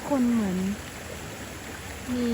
ทุกคนเหมือน มี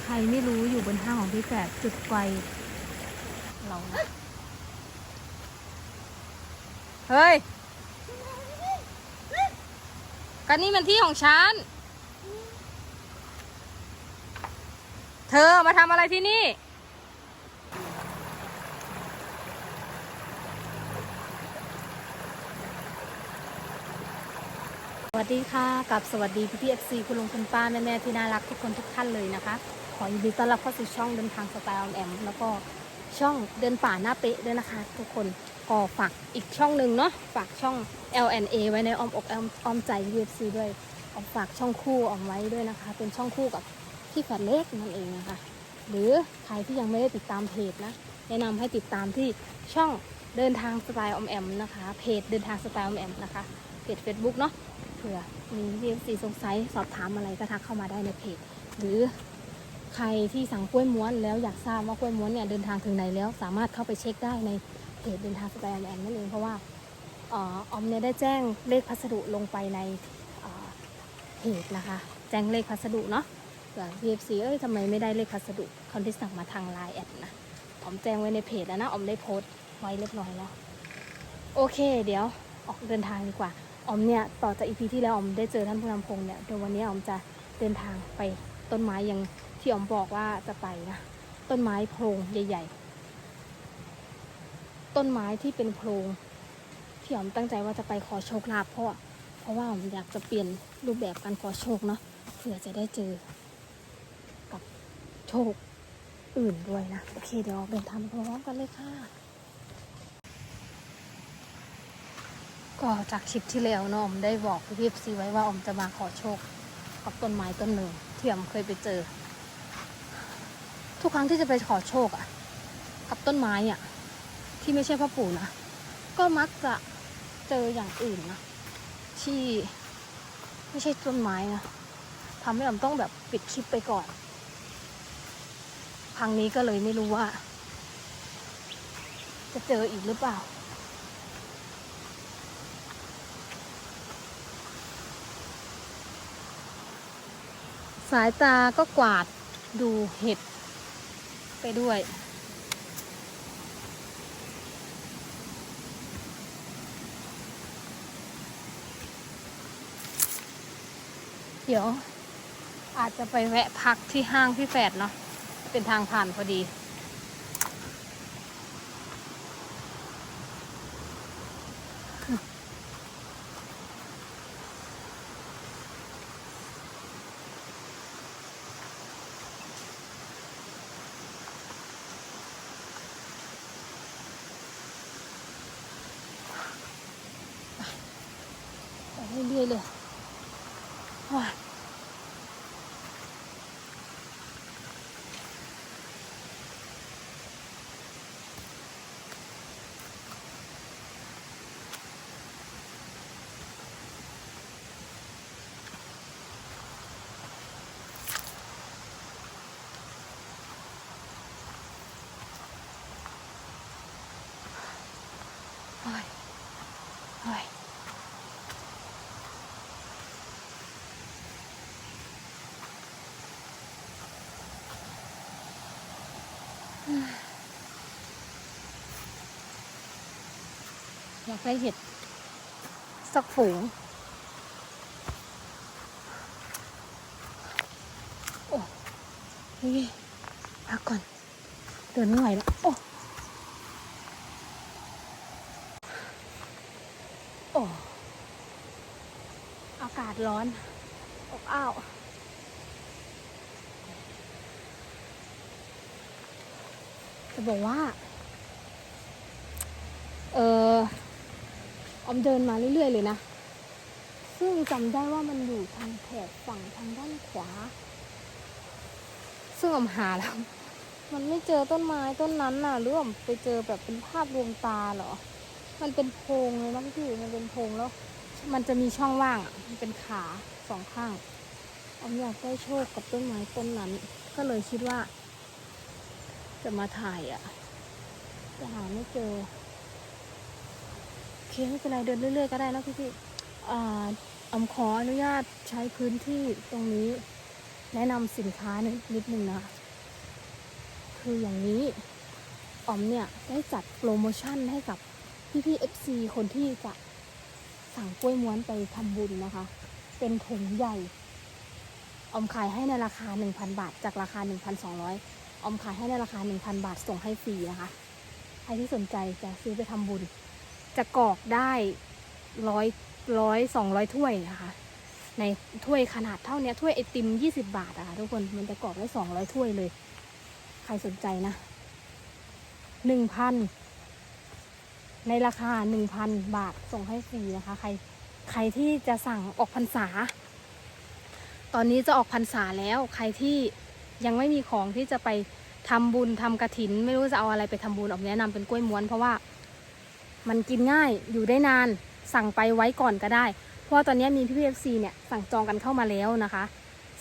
ใครไม่รู้อยู่บนห้างของพี่แฝดจุดไฟเราเฮ้ยกันนี่มันที่ของฉัน เธอมาทำอะไรที่นี่ วัสดีค่ะกับสวัสดีพี่พี่เอฟซีคุณลุงคุณป้าแม่แม่ที่น่ารักทุกคนทุกท่านเลยนะคะ ขอยินดีต้อนรับเข้าสู่ช่องเดินทางสไตล์ออมแอมแล้วก็ช่องเดินป่าหน้าเป๊ะด้วยนะคะ ทุกคนก็ฝากอีกช่องหนึ่งเนาะฝากช่อง LNA ไว้ในอ้อมอกอ้อมอ้อมใจ UFC ด้วยเอาฝากช่องคู่ออกไว้ด้วยนะคะ เป็นช่องคู่กับพี่แฟดเล็กนั่นเองนะคะ หรือใครที่ยังไม่ได้ติดตามเพจนะแนะนำให้ติดตามที่ช่องเดินทางสไตล์ออมแอมนะคะเพจเดินทางสไตล์ออมแอมนะคะเพจ Facebook เนาะ ผื่อมีพีเอฟซีสงสัยสอบถามอะไรก็ทักเข้ามาได้ในเพจหรือใครที่สั่งกล้วยม้วนแล้วอยากทราบว่ากล้วยม้วนเนี่ยเดินทางถึงไหนแล้ว สามารถเข้าไปเช็คได้ในเพจเดินทางสไตล์แอนนั่นเองเพราะว่าออมเนี่ยได้แจ้งเลขพัสดุลงไปในเพจนะคะ แจ้งเลขพัสดุเนาะเผื่อ PFC เอ้ยทำไมไม่ได้เลขพัสดุคนที่สั่งมาทางไลน์แอดนะออมแจ้งไว้ในเพจแล้วนะออมได้โพสต์ไว้เรียบร้อยแล้วโอเค เดี๋ยวออกเดินทางดีกว่า ออมเนี่ยต่อจากอีพีที่แล้วออมได้เจอท่านผู้นำพงเนี่ยเดี๋ยววันนี้ออมจะเดินทางไปต้นไม้อยังที่ออมบอกว่าจะไปนะต้นไม้โพรงใหญ่ ๆ ต้นไม้ที่เป็นโพรงที่ออมตั้งใจว่าจะไปขอโชคลาภเพราะว่าเพราะว่าออมอยากจะเปลี่ยนรูปแบบการขอโชคเนาะเพื่อจะได้เจอกับโชคอื่นด้วยนะโอเคเดี๋ยวเดินทางไปพร้อมกันเลยค่ะ ก็จากคลิปที่แล้วเนาะอมได้บอกพี่ซีไว้ว่าอมจะมาขอโชคกับต้นไม้ต้นหนึ่งที่อมเคยไปเจอ ทุกครั้งที่จะไปขอโชคอะกับต้นไม้อะที่ไม่ใช่พ่อปู่นะก็มักจะเจออย่างอื่นนะที่ไม่ใช่ต้นไม้นะทำให้ออมต้องแบบปิดคลิปไปก่อนครั้งนี้ก็เลยไม่รู้ว่า จะเจออีกหรือเปล่า สายตาก็กวาดดูเห็ดไปด้วย เดี๋ยวอาจจะไปแวะพักที่ห้างพี่แฝดเนาะเป็นทางผ่านพอดี ไปเรื่อยๆเลยโอ้ยโอ้ยโอ้ย อยากได้เห็ด สักฝูง โอ้ยพักก่อน เดินไม่ไหวแล้ว โอ้ โอ้ อากาศร้อน อบอ้าวจะบอกว่า เออ อมเดินมาเรื่อยๆเลยนะ ซึ่งจำได้ว่ามันอยู่ทางแถบฝั่งทางด้านขวา ซึ่งอมหาแล้ว มันไม่เจอต้นไม้ต้นนั้นน่ะหรือว่าอมไปเจอแบบเป็นภาพลวงตาเหรอ มันเป็นโพรงเลยนะพี่มันเป็นโพรงแล้ว มันจะมีช่องว่างอะมันเป็นขาสองข้างอมอยากได้โชคกับต้นไม้ต้นนั้น ก็เลยคิดว่า จะมาถ่ายอะแต่หาไม่เจอ เคไม่เป็นไรเดินเรื่อยๆก็ได้นะพี่พี่ๆอ่าอมขออนุญาตใช้พื้นที่ตรงนี้ แนะนำสินค้านิดนิดนึงนะคะคืออย่างนี้ออมเนี่ยได้จัดโปรโมชั่นให้กับพี่พี่เอฟซีคนที่จะสั่งกล้วยม้วนไปทำบุญนะคะ เป็นถุงใหญ่ ออมขายให้ในราคา 1,000 บาท จากราคา 1,200 ออมขายให้ในราคา 1,000 บาทส่งให้ฟรีนะคะ ใครที่สนใจจะซื้อไปทำบุญ จะกรอกได้ร้อยร้อยสองร้อยถ้วยนะคะในถ้วยขนาดเท่านี้ถ้วยไอติม20บาทอะค่ะทุกคนมันจะกรอกได้200ถ้วยเลย ใครสนใจนะ1,000ในราคา1,000บาทส่งให้ฟรีนะคะ ใครใครที่จะสั่งออกพรรษา ตอนนี้จะออกพรรษาแล้ว ใครที่ยังไม่มีของที่จะไปทำบุญทำกระถิน ไม่รู้จะเอาอะไรไปทำบุญออกแนะนำเป็นกล้วยม้วนเพราะว่า มันกินง่ายอยู่ได้นานสั่งไปไว้ก่อนก็ได้ เพราะตอนนี้มีพี่พีเอฟซีเนี่ยสั่งจองกันเข้ามาแล้วนะคะ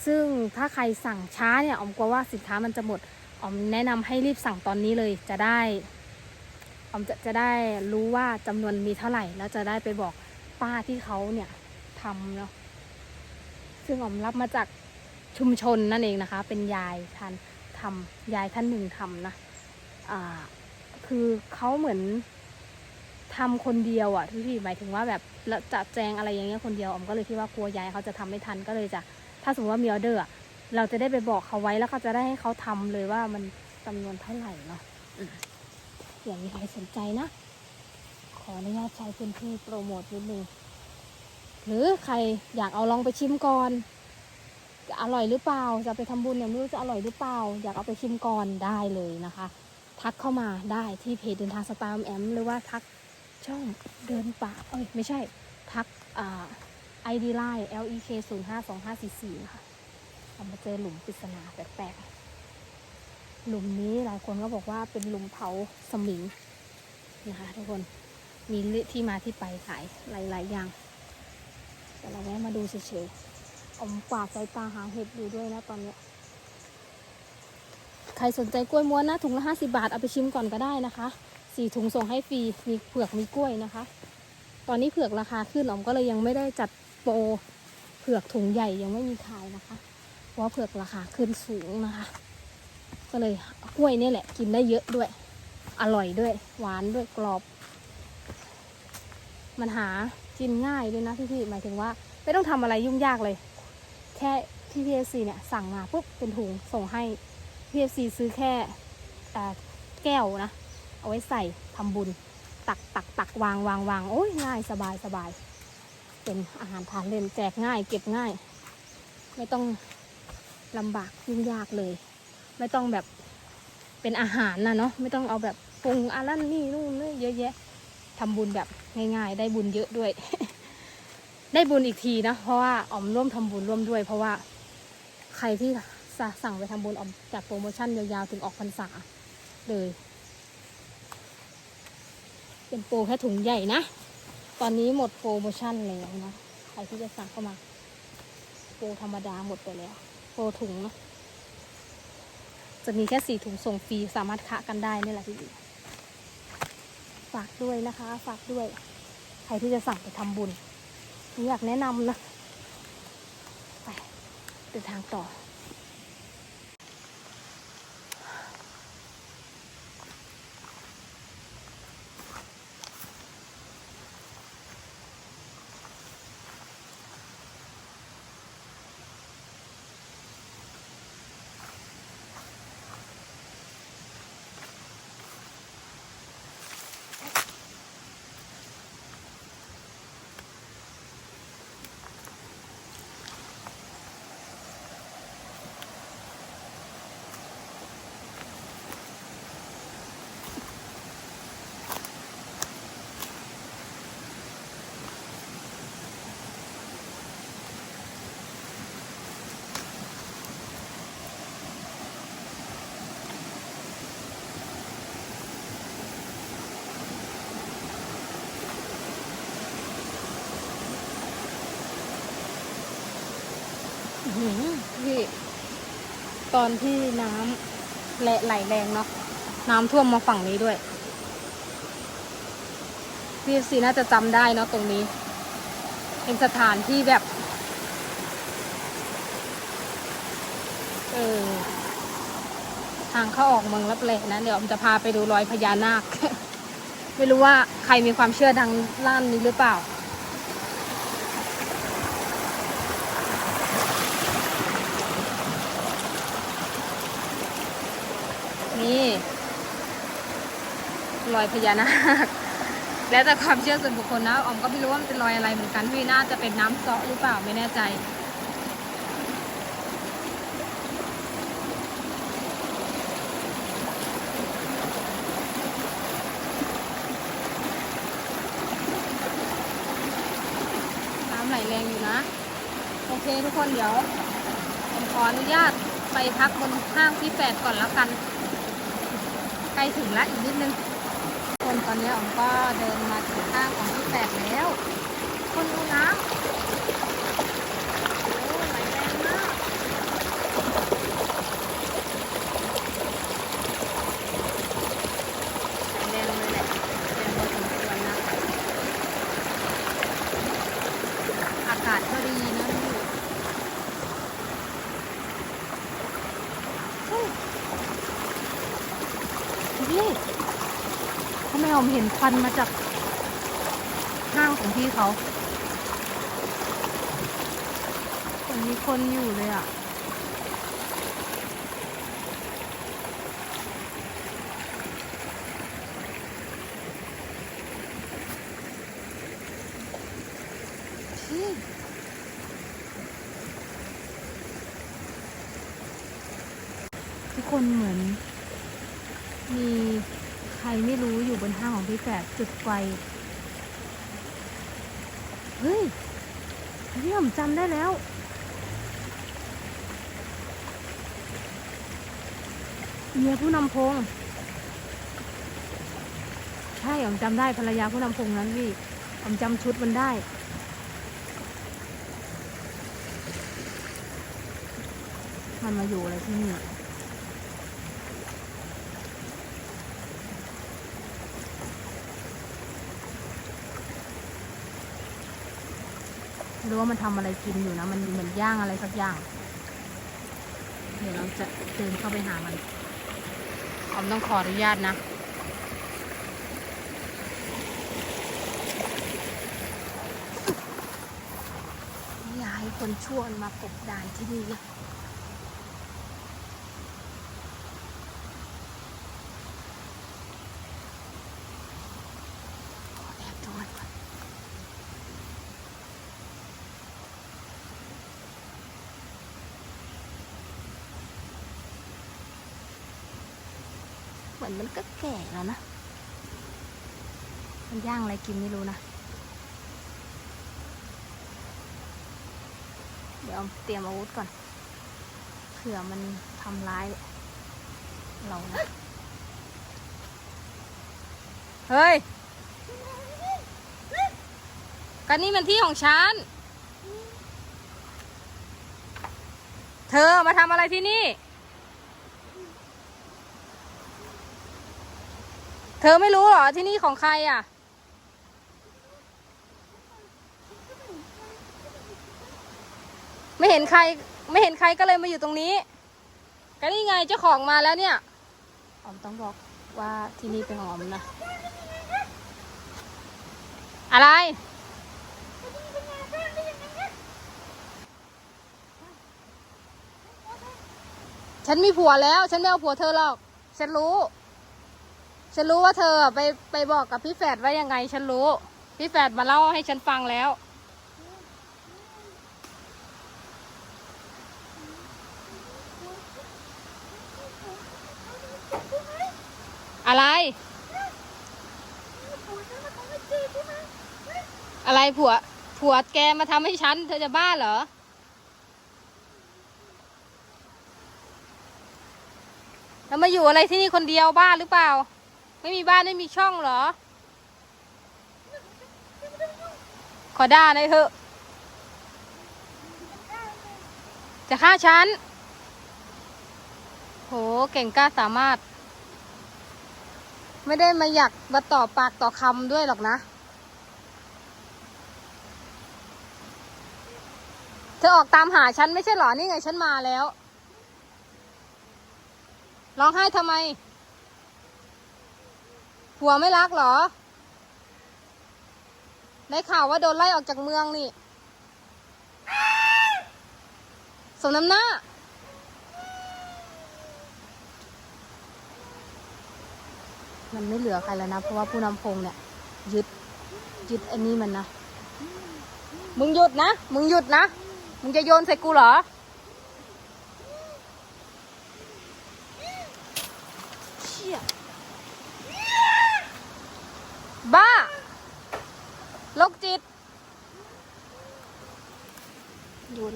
ซึ่งถ้าใครสั่งช้าเนี่ยอมกลัวว่าสินค้ามันจะหมดอมแนะนำให้รีบสั่งตอนนี้เลยจะได้อมจะจะได้รู้ว่าจำนวนมีเท่าไหร่ แล้วจะได้ไปบอกป้าที่เขาเนี่ยทำเนาะซึ่งออมรับมาจากชุมชนนั่นเองนะคะ เป็นยายท่านทำยายท่านหนึ่งทำนะอ่าคือเขาเหมือน ทำคนเดียวอะพี่หมายถึงว่าแบบจะแจงอะไรอย่างเงี้ยคนเดียวอมก็เลยคิดว่ากลัวยายเขาจะทำไม่ทันก็เลยจะถ้าสมมติว่ามีออเดอร์เราจะได้ไปบอกเขาไว้แล้วก็จะได้ให้เขาทำเลยว่ามันจำนวนเท่าไหร่เนาะอย่างนี้ใครสนใจนะ ขออนุญาตใช้พื้นที่โปรโมทนิดนึงหรือใครอยากเอาลองไปชิมก่อนจะอร่อยหรือเปล่าจะไปทำบุญเนี่ยไม่รู้จะอร่อยหรือเปล่า อยากเอาไปชิมก่อนได้เลยนะคะ ทักเข้ามาได้ที่เพจเดินทางสตาร์มแอมหรือว่าทัก ช่องเดินป่า เอ้ย ไม่ใช่ ทักไอ่า ID line L E K 0 5 2 5 4 4ค่ะเอามาเจอหลุมปริศนาแปลกๆ หลุมนี้หลายคนก็บอกว่าเป็นหลุมเผาสมิงนะคะทุกคนมีที่มาที่ไปขายหลายๆอย่าง แต่เราแวะมาดูเฉยๆอมกวาดสายตาหาเห็ดอยู่ด้วยนะตอนเนี้ยใครสนใจกล้วยม้วนนะถุงละ50บาท เอาไปชิมก่อนก็ได้นะคะ สี่ถุงส่งให้ฟรีมีเผือกมีกล้วยนะคะ ตอนนี้เผือกราคาขึ้นอมก็เลยยังไม่ได้จัดโปรเผือกถุงใหญ่ยังไม่มีขายนะคะเพราะเผือกราคาขึ้นสูงนะคะ ก็เลยกล้วยนี่แหละกินได้เยอะด้วย อร่อยด้วย หวานด้วยกรอบ มันหากินง่ายด้วยนะพี่ๆหมายถึงว่า ไม่ต้องทำอะไรยุ่งยากเลย แค่ที่พีเอซีเนี่ยสั่งมาปุ๊บเป็นถุงส่งให้พีเอซีซื้อแค่แก้วนะ เอาไว้ใส่ทำบุญ ตักตักตักวางวางวางโอ้ยง่ายสบายสบาย เป็นอาหารทานเล่นแจกง่าย เก็บง่าย ไม่ต้องลำบากยุ่งยากเลย ไม่ต้องแบบเป็นอาหารนะเนาะไม่ต้องเอาแบบปรุงอะไรนี่นู่นนี่เยอะแยะทำบุญแบบง่าย ๆ ได้บุญเยอะด้วย ได้บุญอีกทีนะเพราะว่าออมร่วมทำบุญร่วมด้วย เพราะว่าใครที่สั่งไปทำบุญออมจัดโปรโมชั่นยาวๆถึงออกพรรษาเลย เป็นโปรแค่ถุงใหญ่นะ ตอนนี้หมดโปรโมชั่นแล้วนะ ใครที่จะสั่งเข้ามา โปรธรรมดาหมดไปแล้ว โปรถุงเนะจะมีแค่สี่ถุงส่งฟรีสามารถคะกันได้นี่แหละพี่ฝากด้วยนะคะ ฝากด้วย ใครที่จะสั่งไปทำบุญอยากแนะนำนะ ไปเดินทางต่อ พี่ตอนที่น้ำแหละไหลแรงเนาะน้ำท่วมมาฝั่งนี้ด้วยพี่ซีน่าจะจำได้เนาะตรงนี้ เป็นสถานที่แบบ เออทางเข้าออกเมืองรับแลนะ เดี๋ยวผมจะพาไปดูรอยพญานาค ไม่รู้ว่าใครมีความเชื่อทางด้านนี้หรือเปล่า นี่รอยพญานาค แล้วแต่ความเชื่อส่วนบุคคลนะออมก็ไม่รู้ว่ามันเป็นรอยอะไรเหมือนกันพี่น่าจะเป็นน้ำเซาะหรือเปล่าไม่แน่ใจน้ำไหลแรงอยู่นะ โอเคทุกคนเดี๋ยวผมขออนุญาตไปพักบนห้างพี่แปดก่อนแล้วกัน ถึงละอีกนิดนึงคนตอนนี้ผมก็เดินมาถึงข้างของที่แปดแล้ว คนดูน้ำโอ้ไหลแรงมากไหลแรงเลยแหละแรงพอสมควรนะ อากาศก็ดีนะพี่นี่ทำไมผมเห็ นควันมาจากห้างของพี่เขาเหมือนมีคนอยู่เลยอะพี่ทุกคนเหมือนมี ครไม่รู้อยู่บนห้างของพี่แฝดจุดไฟ เฮ้ยพี่ผมจำได้แล้ว เมียผู้นำพง ใช่ผมจำได้ภรรยาผู้นำพงนั้นพี่ผมจำชุดมันได้มันมาอยู่อะไรที่นี่ หรือว่ามันทำอะไรกินอยู่นะ มันเหมือนย่างอะไรสักอย่าง เดี๋ยวเราจะเดินเข้าไปหามันอมต้องขออนุญาตนะอย่าให้คนชั่วมากบดานที่นี่อแอบดูมันก่อนเห มือนมันก็แก่แล้วนะ มันย่างอะไรกินไม่รู้นะ เดี๋ยวเตรียมอาวุธก่อน เผื่อมันทำร้ายเรานะ เฮ้ยกันนี่มันที่ของฉัน เธอมาทำอะไรที่นี่ เธอไม่รู้เหรอที่นี่ของใครอะ ไม่เห็นใคร ไม่เห็นใครก็เลยมาอยู่ตรงนี้ ก็นี่ไงเจ้าของมาแล้วเนี่ยออมต้องบอกว่าที่นี่เป็นของออมนะ อะไรฉันมีผัวแล้ว ฉันไม่เอาผัวเธอหรอก ฉันรู้ ฉันรู้ว่าเธอไปไปบอกกับพี่แฝดว่ายังไง ฉันรู้ พี่แฝดมาเล่าให้ฉันฟังแล้ว อะไร อะไรผัว ผัวแกมาทำให้ฉัน เธอจะบ้าเหรอแล้วมาอยู่อะไรที่นี่คนเดียวบ้าหรือเปล่า ไม่มีบ้านไม่มีช่องเหรอ ขอด่าหน่อยเถอะ จะฆ่าฉัน โห เก่งกล้าสามารถ ไม่ได้มาอยากมาต่อปากต่อคำด้วยหรอกนะ เธอออกตามหาฉันไม่ใช่หรอ นี่ไงฉันมาแล้ว ร้องไห้ทำไม ผัวไม่รักเหรอ ได้ข่าวว่าโดนไล่ออกจากเมืองนี่ สมน้ำหน้า มันไม่เหลือใครแล้วนะ เพราะว่าผู้นำพงเนี่ย ยึดยึดอันนี้มันนะ มึงหยุดนะ มึงหยุดนะ มึงจะโยนใส่กูเหรอเชี่ย บ้าโรคจิตโยน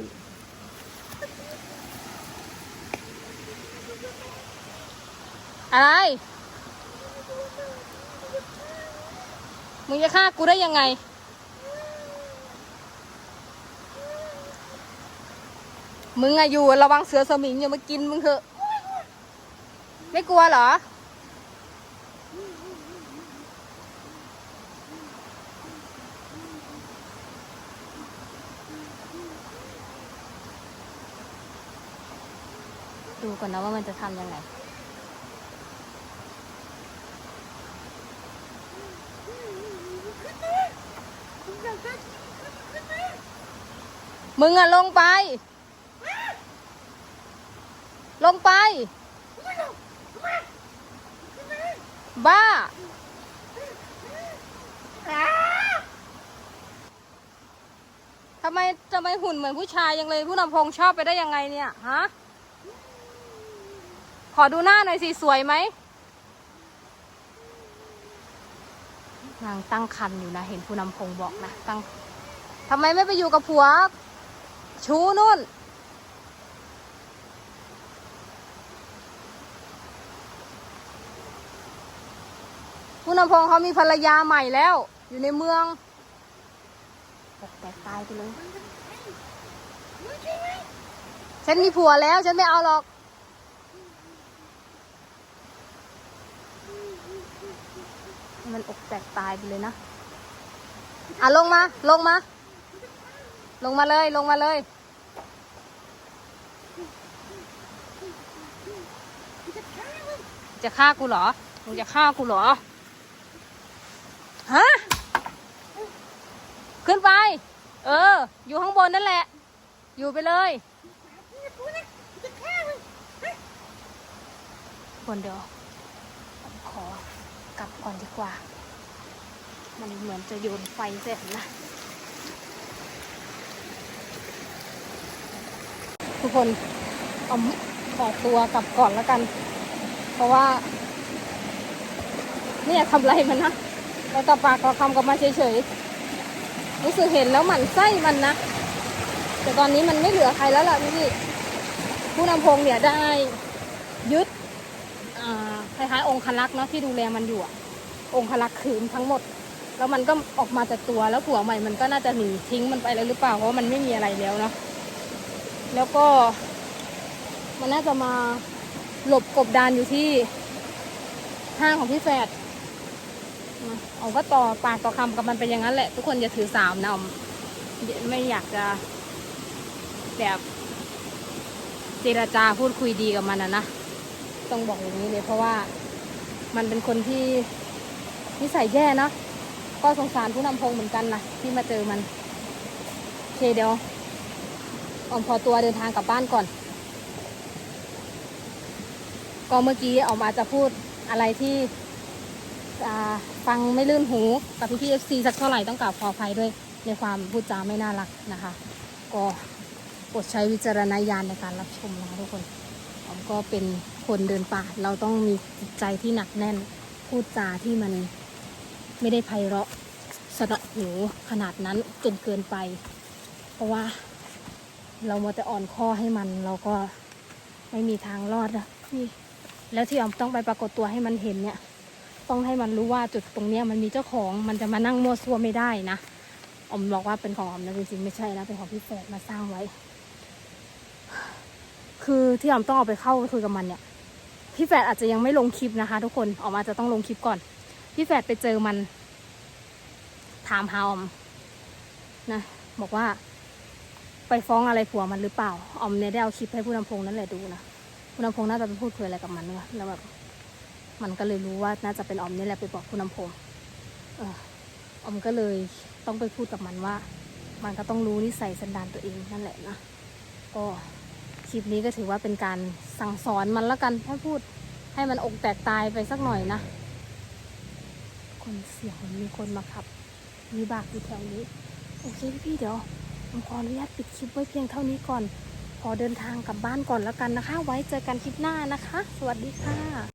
อะไร มึงจะฆ่ากูได้ยังไง มึงอะอยู่ระวังเสือสมิงอย่ามากินมึงเถอะ ไม่กลัวเหรอ ดูก่อนนะว่ามันจะทำยังไง มึงอะลงไป ลงไป บ้า ทำไมทำไมหุ่นเหมือนผู้ชายยังเลย ผู้นำพงชอบไปได้ยังไงเนี่ย ฮะ ขอดูหน้าหน่อยสิสวยไหมนางตั้งคันอยู่นะ เห็นผู้นำพงบอกนะตั้งทำไมไม่ไปอยู่กับผัว ชูนู่น ผู้นำพงเขามีภรรยาใหม่แล้ว อยู่ในเมืองแตกตายไปเลย ฉันมีผัวแล้ว ฉันไม่เอาหรอก มันอกแตกตายไปเลยนะ อะลงมา ลงมา ลงมาเลย ลงมาเลย จะฆ่ากูเหรอ มึงจะฆ่ากูเหรอ ฮะ ขึ้นไป เออ อยู่ข้างบนนั่นแหละ อยู่ไปเลยคนเดียวผมขอ กลับก่อนดีกว่า มันเหมือนจะโยนไฟเสร็จนะ ทุกคนเอาขอตัวกลับก่อนแล้วกัน เพราะว่า เนี่ยทำไรมันนะแล้วต่อปากต่อคำกับมาเฉยๆ รู้สึกเห็นแล้วหมั่นไส้มันนะ แต่ตอนนี้มันไม่เหลือใครแล้วล่ะพี่ผู้นำพงเนี่ยได้ ล้ายๆองคลักษ์เนาะที่ดูแลมันอยู่อะองคลักษ์คืนทั้งหมด แล้วมันก็ออกมาจากตัวแล้วผัวใหม่มันก็น่าจะหนีทิ้งมันไปแล้วหรือเปล่าเพราะมันไม่มีอะไรแล้วเนาะแล้วก็ มันน่าจะมาหลบกบดานอยู่ที่ห้างของพี่แฝดเอาก็ต่อปากต่อคำกับมันเป็นอย่างนั้นแหละ ทุกคนอย่าถือสามนะไม่อยากจะแบบเจรจาพูดคุยดีกับมันนะนะ ต้องบอกอย่างนี้เลยเพราะว่ามันเป็นคนที่นิสัยแย่เนอะก็สงสารผู้นำพงเหมือนกันนะที่มาเจอมันโอเคเดี๋ยวออมพอตัวเดินทางกลับบ้านก่อน ก็เมื่อกี้ออกมาจะพูดอะไรที่ฟังไม่ลื่นหูกับพี่พี่เอฟซีสักเท่าไหร่ต้องกราบขออภัยด้วยในความพูดจาไม่น่ารักนะคะ ก็โปรดใช้วิจารณญาณในการรับชมนะคะทุกคนผมก็เป็น คนเดินป่า เราต้องมีใจที่หนักแน่น พูดจาที่มันไม่ได้ไพเราะสนอหูขนาดนั้นจนเกินไป เพราะว่าเรามัวแต่อ่อนข้อให้มัน เราก็ไม่มีทางรอดนะพี่แล้วที่ออมต้องไปปรากฏตัวให้มันเห็นเนี่ย ต้องให้มันรู้ว่าจุดตรงเนี้ยมันมีเจ้าของมันจะมานั่งมั่วซั่วไม่ได้นะออมบอกว่าเป็นของออมนะจริงๆไม่ใช่นะเป็นของพี่แฝดมาสร้างไว้ คือที่ออมต้องเอาไปเข้าไปคุยกับมันเนี่ย พี่แฝดอาจจะยังไม่ลงคลิปนะคะ ทุกคนออกมาจะต้องลงคลิปก่อน พี่แฝดไปเจอมัน ถามหาออมนะบอกว่า ไปฟ้องอะไรผัวมันหรือเปล่า ออมเนี่ยได้เอาคลิปให้ผู้นำพงนั่นแหละดูนะผู้นำพงน่าจะไปพูดคุยอะไรกับมันเนอะแล้วแบบมันก็เลยรู้ว่าน่าจะเป็นออมนี่แหละไปบอกผู้นำพงเออออมก็เลยต้องไปพูดกับมันว่า มันก็ต้องรู้นิสัยสันดานตัวเองนั่นแหละนะก็ คลิปนี้ก็ถือว่าเป็นการสั่งสอนมันแล้วกันให้พูดให้มันอกแตกตายไปสักหน่อยนะ คนเสียงมีคนมาขับ มีบากอยู่แถวนี้ โอเคพี่เดี๋ยวผมขออนุญาตปิดคลิปไว้เพียงเท่านี้ก่อน ขอเดินทางกลับบ้านก่อนแล้วกันนะคะ ไว้เจอกันคลิปหน้านะคะ สวัสดีค่ะ